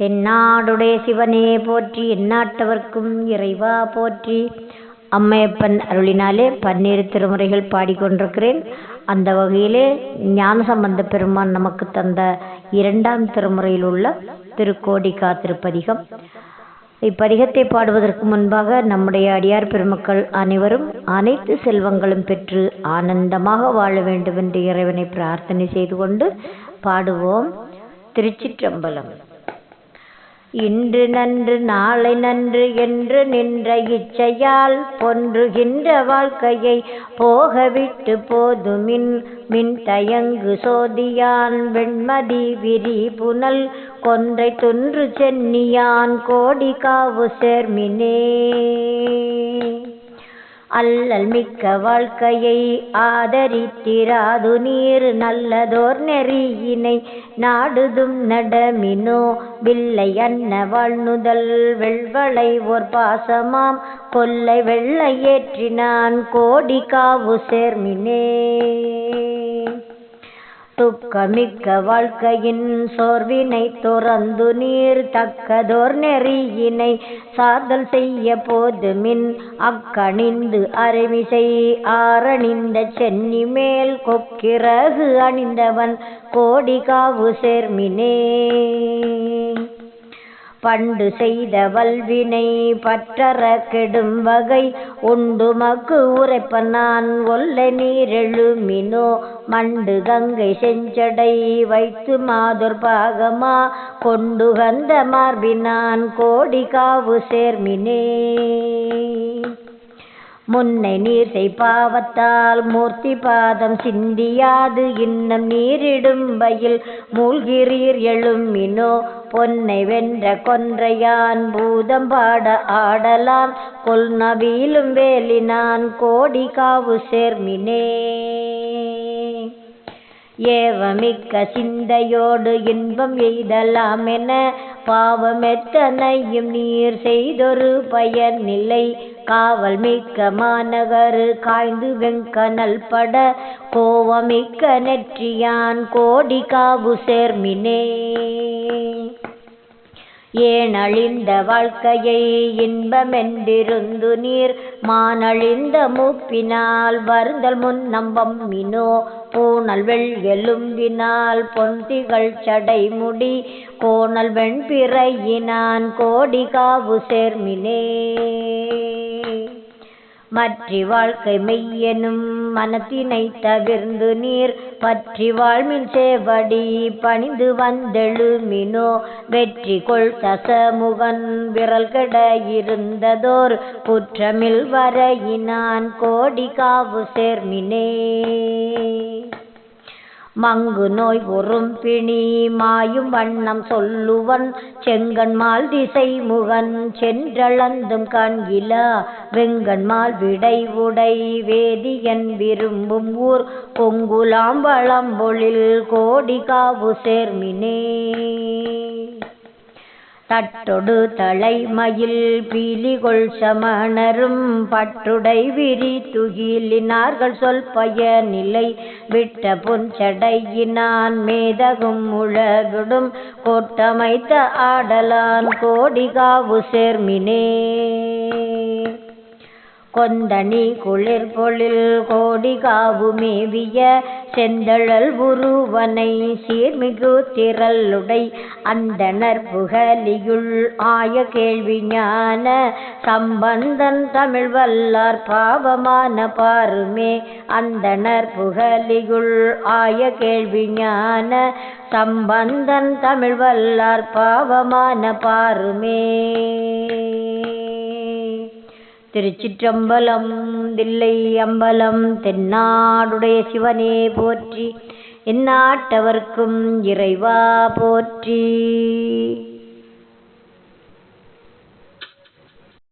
தென்னாடுடைய சிவனே போற்றி எந்நாட்டவர்க்கும் இறைவா போற்றி. அம்மையப்பன் அருளினாலே பன்னீர் திருமுறைகள் பாடிக்கொண்டிருக்கிறேன். அந்த வகையிலே ஞானசம்பந்த பெருமான் நமக்கு தந்த இரண்டாம் திருமுறையில் உள்ள திருக்கோடிக்கா திருப்பதிகம் இப்பதிகத்தை பாடுவதற்கு முன்பாக நம்முடைய அடியார் பெருமக்கள் அனைவரும் அனைத்து செல்வங்களும் பெற்று ஆனந்தமாக வாழ வேண்டும் என்று இறைவனை பிரார்த்தனை செய்து கொண்டு பாடுவோம் திருச்சிற்றம்பலம். இன்று நன்று நாளை நன்று என்று நின்ற இச்சையால் பொன்றுகின்ற வாழ்க்கையை போகவிட்டு போதுமின் மின் தயங்கு சோதியான் வெண்மதி விரி புனல் கொன்றை துன்று சென்னியான் கோடி காவு சேர்மினே. அல்லல் மிக்க வாழ்க்கையை ஆதரித்திராது நீர் நல்லதோர் நெறியினை நாடுதும் நடமினோ வில்லை அன்ன வாழ்நுதல் வெள்வளை ஓர் பாசமாம் கொல்லை வெள்ளை ஏற்றினான் கோடி காவு சேர்மினே. துக்கமிக்க வாழ்க்கையின் சோர்வினை துறந்து நீர் தக்கதோர் நெறியினை சாதல் செய்ய போதுமின். அக்கணிந்து அருமிசை ஆரணிந்த சென்னி மேல் கொக்கிறகு அணிந்தவன். கோடி காவு சேர்மினே. பண்டு செய்த வல்வினை பற்றற கெடும் வகை உண்டு மக்கு உரைப்ப நான் ஒல்ல நீரெழுமினோ. மண்டு கங்கை செஞ்சடை வைத்து மாதுர் பாகமா. கொண்டு வந்த மார்பினான் கோடி காவு சேர்மினே. முன்னை நீர் பாவத்தால் மூர்த்தி பாதம் சிந்தியாது. இன்னம் நீரிடும்பையில் மூழ்கிறீர் எழுமினோ பொன்னை வென்ற கொன்றையான் பூதம் பாட ஆடலான் கொல் நவியிலும் வேலினான் கோடி காவு சேர்மினே. ஏவமிக்க சிந்தையோடு இன்பம் எய்தலாம் என பாவமெத்தனையும் நீர் செய்தொரு பயன் நிலை காவல் மிக்க மாநகரு காய்ந்து வெங்கனல் பட கோவமிக்க நெற்றியான் கோடி காவு சேர்மினே. ஏனழிந்த வாழ்க்கையை இன்பமென்றிருந்து நீர் மானழிந்த மூப்பினால் வருந்தல் முன் நம்பம்மினோ பூனல் வெள் எலும்பினால் பொந்திகள் சடைமுடி கோணல் வெண்பிறையினான் கோடி காவு சேர்மினே. மற்றி வாழ்க்கை மெய்யெனும் மனத்தினை தவிர்ந்து நீர். பற்றி வாழ்மின் சேவடி பணிந்து வந்தெழுமினோ. வெற்றி கொள் தசமுகன் விரல் கெட இருந்ததோர். குற்றமில் வரையினான் கோடி காவு சேர்மினே. மங்கு நோய் உறும் பிணி மாயும் வண்ணம் சொல்லுவன். செங்கன்மால் திசை முகன் சென்றளந்தும் காண்கிலா. வெங்கன்மால் விடை உடை வேதியன் விரும்பும் ஊர். பொங்குலாம் வளம்பொழில் கோடி காவு சேர்மினே. தட்டொடு தலைமயில் பீலிகொள் சமணரும் பட்டுடை விரி துகிலினார்கள் சொல் நிலை விட்ட புஞ்சடையினான் மேதகும் உலகுடும் கோட்டமைத்த ஆடலான் கோடிகாவு சேர்மினே கொந்தணி குளிர் பொழில் கோடி காவு மேவிய செந்தழல் உருவனை சீர்மிகு திரளுடை அந்தனர் புகலியுள் ஆய கேள்வி ஞான சம்பந்தன் தமிழ் வல்லார் பாவமான பாருமே அந்தனர் புகலியுள் ஆய கேள்வி ஞான சம்பந்தன் தமிழ் வல்லார் பாவமான பாருமே. திருச்சிற்றம்பலம் தில்லை அம்பலம் தென்னாடுடைய சிவனே போற்றி எந்நாட்டவர்க்கும் இறைவா போற்றி.